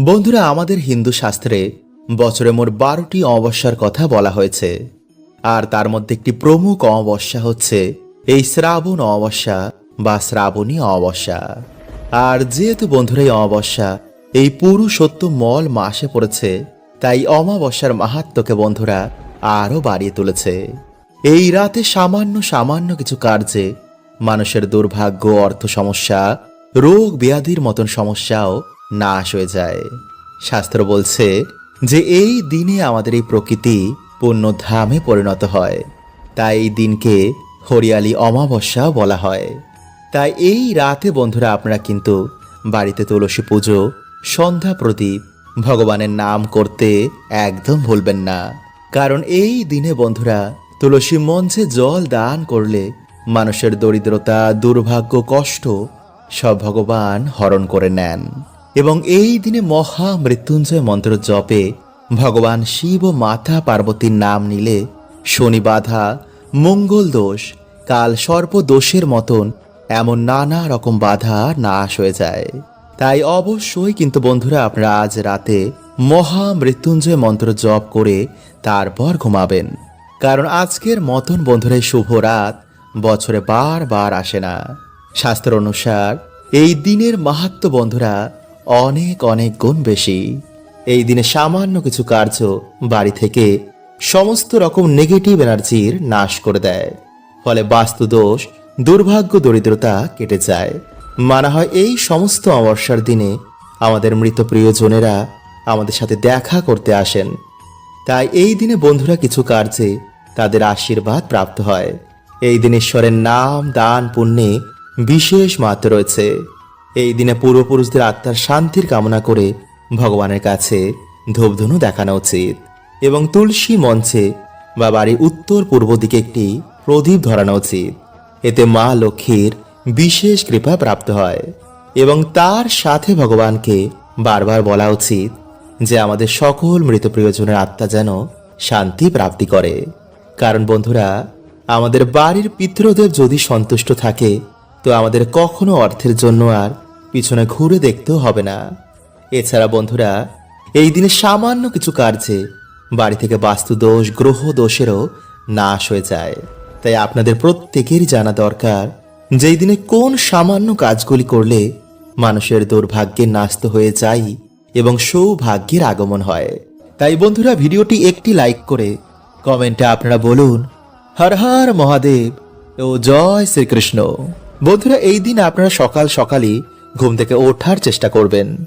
বন্ধুরা, আমাদের হিন্দু শাস্ত্রে বছরে মোট বারোটি অমাবস্যার কথা বলা হয়েছে। আর তার মধ্যে একটি প্রমুখ অমাবস্যা হচ্ছে এই শ্রাবণ অমাবস্যা বা শ্রাবণী অমাবস্যা। আর যেহেতু বন্ধুরা, এই অমাবস্যা এই পুরুষোত্তম মল মাসে পড়েছে, তাই অমাবস্যার মাহাত্মকে বন্ধুরা আরও বাড়িয়ে তুলেছে। এই রাতে সামান্য সামান্য কিছু কার্যে মানুষের দুর্ভাগ্য, অর্থ সমস্যা, রোগ ব্যাধির মতন সমস্যাও নাশ হয়ে যায়। শাস্ত্র বলছে যে এই দিনে আমাদের এই প্রকৃতি পুণ্যধামে পরিণত হয়। তাই এই দিনকে হরিয়ালি অমাবস্যা বলা হয়। তাই এই রাতে বন্ধুরা আপনারা কিন্তু বাড়িতে তুলসী পুজো, সন্ধ্যা প্রদীপ, ভগবানের নাম করতে একদম ভুলবেন না। কারণ এই দিনে বন্ধুরা তুলসী মঞ্চে জল দান করলে মানুষের দরিদ্রতা, দুর্ভাগ্য, কষ্ট সব ভগবান হরণ করে নেন। এবং এই দিনে মহা মৃত্যুঞ্জয় মন্ত্র জপে ভগবান শিব ও মাতা পার্বতীর নাম নিলে শনি বাধা, মঙ্গল দোষ, কাল সর্প দোষের মতন এমন নানা রকম বাধা নাশ হয়ে যায়। তাই অবশ্যই কিন্তু বন্ধুরা আপনারা আজ রাতে মহা মৃত্যুঞ্জয় মন্ত্র জপ করে তারপর ঘুমাবেন। কারণ আজকের মতন বন্ধুরা শুভ রাত বছরে বারবার আসে না। শাস্ত্র অনুসার এই দিনের মাহাত্ম বন্ধুরা অনেক অনেক গুণ বেশি। এই দিনে সামান্য কিছু কার্য বাড়ি থেকে সমস্ত রকম নেগেটিভ এনার্জির নাশ করে দেয়। ফলে বাস্তু দোষ দুর্ভাগ্য, দরিদ্রতা কেটে যায়। মানা হয় এই সমস্ত অমাবস্যার দিনে আমাদের মৃত প্রিয়জনেরা আমাদের সাথে দেখা করতে আসেন। তাই এই দিনে বন্ধুরা কিছু কার্যে তাদের আশীর্বাদ প্রাপ্ত হয়। এই দিন ঈশ্বরের নাম, দান, পুণ্যে বিশেষ মাত্র রয়েছে। এই দিনে পূর্বপুরুষদের আত্মার শান্তির কামনা করে ভগবানের কাছে ধূপধনু দেখানো উচিত এবং তুলসী মঞ্চে বা বাড়ির উত্তর পূর্ব দিকে একটি প্রদীপ ধরানো উচিত। এতে মা লক্ষ্মীর বিশেষ কৃপা প্রাপ্ত হয় এবং তার সাথে ভগবানকে বারবার বলা উচিত যে আমাদের সকল মৃত প্রিয়জনের আত্মা যেন শান্তি প্রাপ্তি করে। কারণ বন্ধুরা, আমাদের বাড়ির পিতৃদেব যদি সন্তুষ্ট থাকে, তো আমাদের কখনো অর্থের জন্য আর পিছনে ঘুরে দেখতেও হবে না। এছাড়া বন্ধুরা, এই দিনে সামান্য কিছু কার্যে বাড়ি থেকে বাস্তু দোষ গ্রহ দোষেরও নাশ হয়ে যায়। তাই আপনাদের প্রত্যেকেরই জানা দরকার যেই দিনে কোন সামান্য কাজগুলি করলে মানুষের দুর্ভাগ্যের নাস্ত হয়ে যায় এবং সৌভাগ্যের আগমন হয়। তাই বন্ধুরা, ভিডিওটি একটি লাইক করে কমেন্টে আপনারা বলুন, হর হর মহাদেব ও জয় শ্রীকৃষ্ণ। বন্ধুরা, এই দিন আপনারা সকাল সকালই ঘুম থেকে ওঠার চেষ্টা করবেন।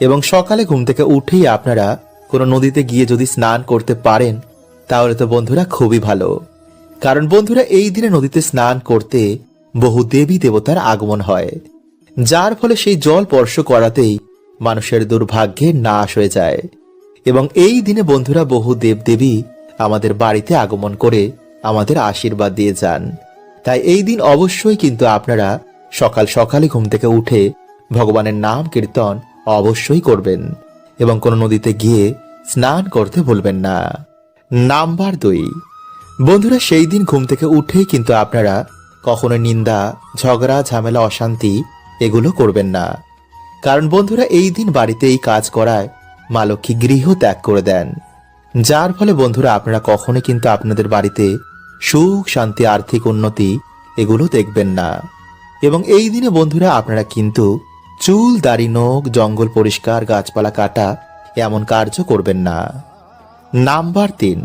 এবং সকালে ঘুম থেকে উঠেই আপনারা কোনো নদীতে গিয়ে যদি স্নান করতে পারেন, তাহলে তো বন্ধুরা খুবই ভালো। কারণ বন্ধুরা, এই দিনে নদীতে স্নান করতে বহু দেবী দেবতার আগমন হয়। যার ফলে সেই জল স্পর্শ করাতেই মানুষের দুর্ভাগ্যে নাশ হয়ে যায়। এবং এই দিনে বন্ধুরা বহু দেবদেবী আমাদের বাড়িতে আগমন করে আমাদের আশীর্বাদ দিয়ে যান। তাই এই দিন অবশ্যই কিন্তু আপনারা সকাল সকালে ঘুম থেকে উঠে ভগবানের নাম কীর্তন অবশ্যই করবেন এবং কোনো নদীতে গিয়ে স্নান করতে ভুলবেন না। নাম্বার দুই। বন্ধুরা, সেই দিন ঘুম থেকে উঠেই কিন্তু আপনারা কখনো নিন্দা, ঝগড়া, ঝামেলা, অশান্তি এগুলো করবেন না। কারণ বন্ধুরা, এই দিন বাড়িতে এই কাজ করায় মা লক্ষ্মী গৃহ ত্যাগ করে দেন। যার ফলে বন্ধুরা, আপনারা কখনো কিন্তু আপনাদের বাড়িতে সুখ, শান্তি, আর্থিক উন্নতি এগুলো দেখবেন না। এবং এই দিনে বন্ধুরা, আপনারা কিন্তু চুল, দাড়ি, নখ, জঙ্গল পরিষ্কার, গাছপালা কাটা, এমন কার্য করবেন না। নাম্বার তিন।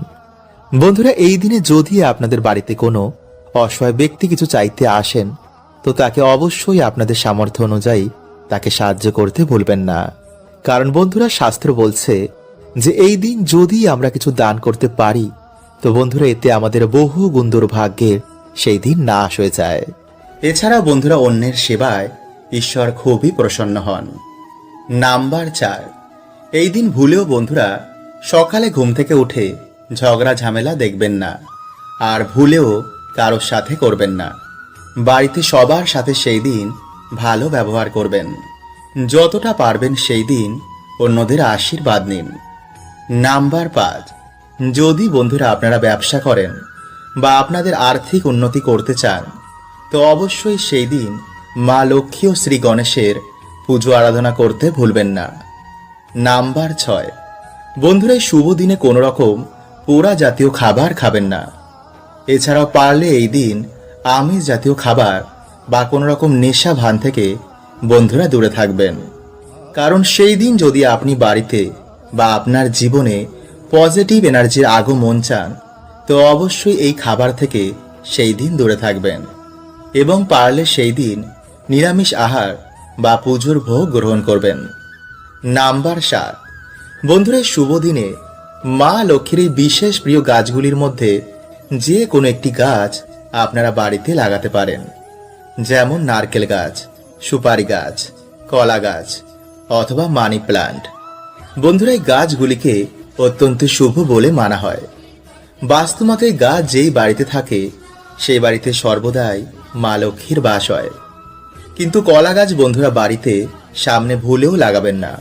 বন্ধুরা, এই দিনে যদি আপনাদের বাড়িতে কোনো অসহায় ব্যক্তি কিছু চাইতে আসেন, তো তাকে অবশ্যই আপনাদের সামর্থ্য অনুযায়ী তাকে সাহায্য করতে ভুলবেন না। কারণ বন্ধুরা, শাস্ত্র বলছে যে, এই দিন যদি আমরা কিছু দান করতে পারি, তো বন্ধুরা, এতে আমাদের বহু গুন্দর ভাগ্যের সেই দিন নাশ হয়ে যায়। এছাড়া বন্ধুরা, অন্যের সেবায় ঈশ্বর খুবই প্রসন্ন হন। নাম্বার চার। এই দিন ভুলেও বন্ধুরা, সকালে ঘুম থেকে উঠে ঝগড়া ঝামেলা দেখবেন না, আর ভুলেও কারোর সাথে করবেন না। বাড়িতে সবার সাথে সেই দিন ভালো ব্যবহার করবেন। যতটা পারবেন সেই দিন অন্যদের আশীর্বাদ নিন। নাম্বার পাঁচ। যদি বন্ধুরা আপনারা ব্যবসা করেন বা আপনাদের আর্থিক উন্নতি করতে চান, তো অবশ্যই সেই দিন মা লক্ষ্মী ও শ্রী গণেশের পুজো আরাধনা করতে ভুলবেন না। নাম্বার ছয়। বন্ধুরা শুভ দিনে কোনো রকম পোড়া জাতীয় খাবার খাবেন না। এছাড়াও পারলে এই দিন আমিষ জাতীয় খাবার বা কোনো রকম নেশা ভান থেকে বন্ধুরা দূরে থাকবেন। কারণ সেই দিন যদি আপনি বাড়িতে বা আপনার জীবনে পজিটিভ এনার্জির আগমন চান, তো অবশ্যই এই খাবার থেকে সেই দিন দূরে থাকবেন। এবং পারলে সেই দিন নিরামিষ আহার বা পুজোর ভোগ গ্রহণ করবেন। নাম্বার সাত। বন্ধুরা, শুভ দিনে মা লক্ষ্মীর বিশেষ প্রিয় গাছগুলির মধ্যে যে কোনো একটি গাছ আপনারা বাড়িতে লাগাতে পারেন। যেমন নারকেল গাছ, সুপারি গাছ, কলা গাছ অথবা মানি প্লান্ট। বন্ধুরা, এই গাছগুলিকে অত্যন্ত শুভ বলে মানা হয়। বাস্তুমতে গাছ যেই বাড়িতে থাকে, সেই বাড়িতে সর্বদাই মা লক্ষ্মীর বাস হয়। কিন্তু কলা গাছ বন্ধুরা বাড়িতে সামনে ভুলেও লাগাবেন না।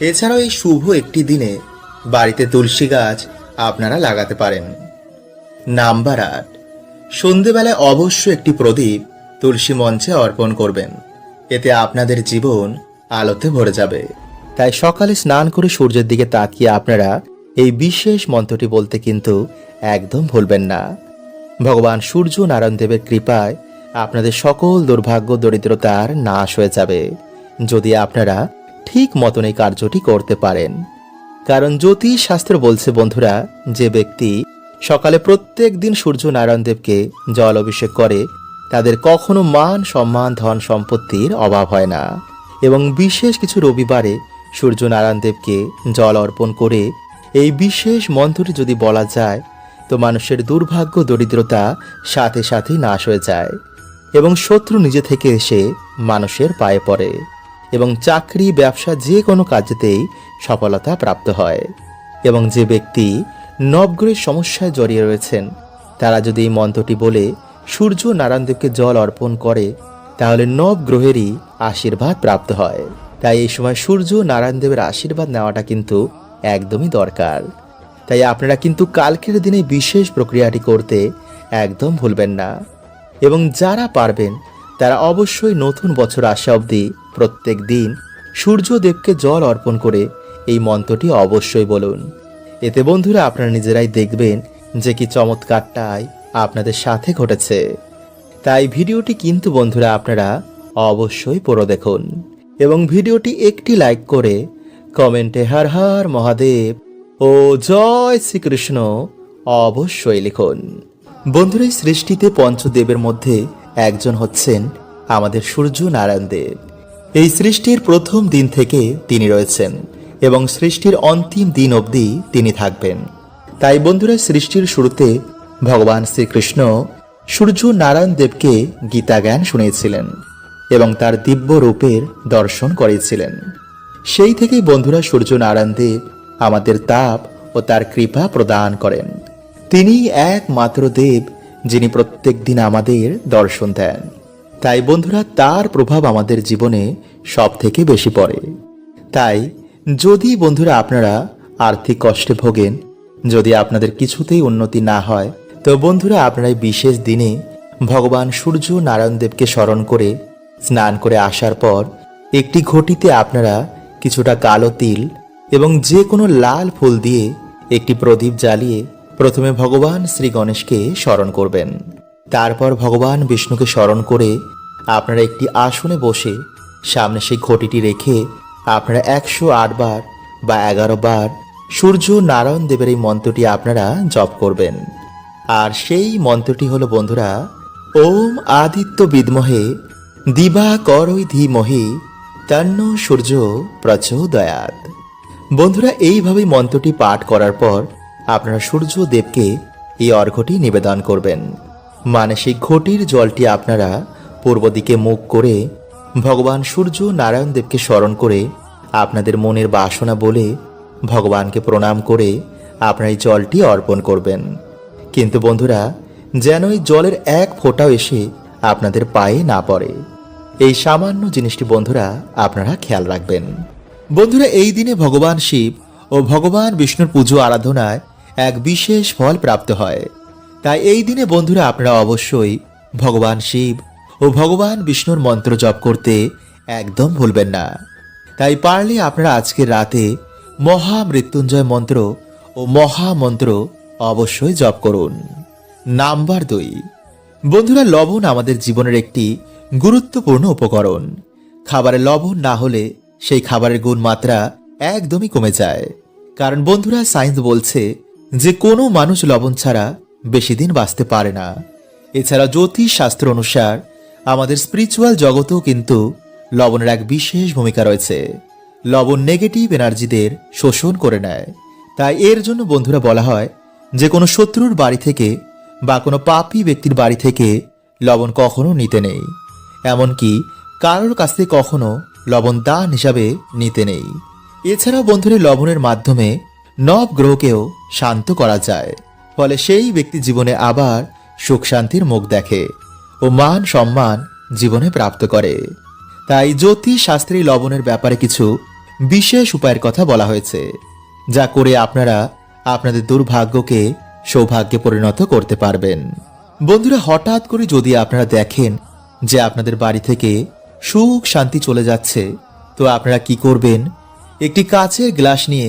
এছাড়াও এই শুভ একটি দিনে বাড়িতে তুলসী গাছ আপনারা লাগাতে পারেন। নাম্বার আট। সন্ধেবেলায় অবশ্য একটি প্রদীপ তুলসী মঞ্চে অর্পণ করবেন। এতে আপনাদের জীবন আলোতে ভরে যাবে। তাই সকালে স্নান করে সূর্যের দিকে তাকিয়ে আপনারা এই বিশেষ মন্ত্রটি বলতে কিন্তু একদম ভুলবেন না। ভগবান সূর্য নারায়ণ দেবের কৃপায় আপনাদের সকল দুর্ভাগ্য, দরিদ্রতার নাশ হয়ে যাবে, যদি আপনারা ঠিক মতন এই কার্যটি করতে পারেন। কারণ জ্যোতিষ শাস্ত্র বলছে, বন্ধুরা, যে ব্যক্তি সকালে প্রত্যেক দিন সূর্য নারায়ণ দেবকে জল অভিষেক করে, তাদের কখনো মান সম্মান, ধন সম্পত্তির অভাব হয় না। এবং বিশেষ কিছু রবিবারে সূর্য নারায়ণ দেবকে জল অর্পণ করে, এই বিশেষ মন্ত্রটি যদি বলা যায়, তো মানুষের দুর্ভাগ্য, দরিদ্রতা সাথে সাথে নাশ হয়ে যায়। এবং শত্রু নিজে থেকে এসে মানুষের পায়ে পড়ে এবং চাকরি, ব্যবসা যে কোনো কাজেতেই সফলতা প্রাপ্ত হয়। এবং যে ব্যক্তি নবগ্রহের সমস্যায় জড়িয়ে রয়েছেন, তারা যদি এই মন্ত্রটি বলে, সূর্য নারায়ণদেবকে জল অর্পণ করে, তাহলে নবগ্রহেরই আশীর্বাদ প্রাপ্ত হয়। তাই এই সময় সূর্য নারায়ণদেবের আশীর্বাদ নেওয়াটা কিন্তু একদমই দরকার। তাই আপনারা কিন্তু কালকের দিনে বিশেষ প্রক্রিয়াটি করতে একদম ভুলবেন না। এবং যারা পারবেন, তারা অবশ্যই নতুন বছর আসা অবধি প্রত্যেক দিন সূর্যদেবকে জল অর্পণ করে এই মন্ত্রটি অবশ্যই বলুন। এতে বন্ধুরা আপনারা নিজেরাই দেখবেন যে কি চমৎকারটাই আপনাদের সাথে ঘটেছে। তাই ভিডিওটি কিন্তু বন্ধুরা আপনারা অবশ্যই পুরো দেখুন এবং ভিডিওটি একটি লাইক করে কমেন্টে হর হর মহাদেব ও জয় শ্রীকৃষ্ণ অবশ্যই লিখুন। বন্ধুরা, এই সৃষ্টিতে পঞ্চদেবের মধ্যে একজন হচ্ছেন আমাদের সূর্য নারায়ণ দেব। এই সৃষ্টির প্রথম দিন থেকে তিনি রয়েছেন এবং সৃষ্টির অন্তিম দিন অবধি তিনি থাকবেন। তাই বন্ধুরা সৃষ্টির শুরুতে ভগবান শ্রীকৃষ্ণ সূর্য নারায়ণ দেবকে গীতা জ্ঞান শুনিয়েছিলেন এবং তার দিব্য রূপের দর্শন করেছিলেন সেই থেকেই বন্ধুরা সূর্য নারায়ণ দেব আমাদের তাপ ও তার কৃপা প্রদান করেন। তিনি একমাত্র দেব যিনি প্রত্যেক দিন আমাদের দর্শন দেন। তাই বন্ধুরা, তার প্রভাব আমাদের জীবনে সব থেকে বেশি পড়ে। তাই যদি বন্ধুরা আপনারা আর্থিক কষ্টে ভোগেন, যদি আপনাদের কিছুতেই উন্নতি না হয়, তো বন্ধুরা আপনারা বিশেষ দিনে ভগবান সূর্য নারায়ণ দেবকে স্মরণ করে, স্নান করে আসার পর একটি ঘটিতে আপনারা কিছুটা কালো তিল এবং যে কোনো লাল ফুল দিয়ে একটি প্রদীপ জ্বালিয়ে প্রথমে ভগবান শ্রী গণেশকে স্মরণ করবেন। তারপর ভগবান বিষ্ণুকে স্মরণ করে আপনারা একটি আসনে বসে সামনে সেই ঘটিটি রেখে আপনারা একশো বার বা এগারো বার সূর্য নারায়ণ দেবের এই মন্ত্রটি আপনারা জপ করবেন। আর সেই মন্ত্রটি হলো, বন্ধুরা, ওম আদিত্য বিদ্মহে দিবা করই ধীমহি তন্ন সূর্য প্রচোদয়াত। বন্ধুরা, এইভাবেই মন্ত্রটি পাঠ করার পর আপনারা সূর্য দেবকে এই অর্ঘ্যটি নিবেদন করবেন। মানে সেই ঘটির জলটি আপনারা পূর্ব দিকে মুখ করে ভগবান সূর্য নারায়ণ দেবকে স্মরণ করে আপনাদের মনের বাসনা বলে ভগবানকে প্রণাম করে আপনারা এই জলটি অর্পণ করবেন। কিন্তু বন্ধুরা, যেন এই জলের এক ফোঁটাও এসে আপনাদের পায়ে না পড়ে। এই সামান্য জিনিসটি বন্ধুরা, আপনারা খেয়াল রাখবেন। বন্ধুরা, এই দিনে ভগবান শিব ও ভগবান বিষ্ণুর পুজো আরাধনায় এক বিশেষ ফল প্রাপ্ত হয়। তাই এই দিনে বন্ধুরা আপনারা অবশ্যই ভগবান শিব ও ভগবান বিষ্ণুর মন্ত্র জপ করতে একদম ভুলবেন না। তাই পারলে আপনারা আজকের রাতে মহা মৃত্যুঞ্জয় মন্ত্র ও মহামন্ত্র অবশ্যই জপ করুন। নাম্বার দুই। বন্ধুরা, লবণ আমাদের জীবনের একটি গুরুত্বপূর্ণ উপকরণ। খাবারে লবণ না হলে সেই খাবারের গুণমাত্রা একদমই কমে যায়। কারণ বন্ধুরা, সায়েন্স বলছে যে কোনো মানুষ লবণ ছাড়া বেশি দিন বাঁচতে পারে না। এছাড়া জ্যোতিষ শাস্ত্র অনুসার আমাদের স্পিরিচুয়াল জগতেও কিন্তু লবণের এক বিশেষ ভূমিকা রয়েছে। লবণ নেগেটিভ এনার্জিদের শোষণ করে নেয়। তাই এর জন্য বন্ধুরা বলা হয়, যে কোনো শত্রুর বাড়ি থেকে বা কোনো পাপী ব্যক্তির বাড়ি থেকে লবণ কখনো নিতে নেই। এমনকি কারোর কাছ থেকে কখনো লবণ দান হিসাবে নিতে নেই। এছাড়াও বন্ধুরা, লবণের মাধ্যমে নব গ্রহকেও শান্ত করা যায়। ফলে সেই ব্যক্তি জীবনে আবার সুখ শান্তির মুখ দেখে ও মান সম্মান জীবনে প্রাপ্ত করে। তাই জ্যোতিষ শাস্ত্রী লবণের ব্যাপারে কিছু বিশেষ উপায়ের কথা বলা হয়েছে, যা করে আপনারা আপনাদের দুর্ভাগ্যকে সৌভাগ্যে পরিণত করতে পারবেন। বন্ধুরা, হঠাৎ করে যদি আপনারা দেখেন যে আপনাদের বাড়ি থেকে সুখ শান্তি চলে যাচ্ছে, তো আপনারা কি করবেন? একটি কাচের গ্লাস নিয়ে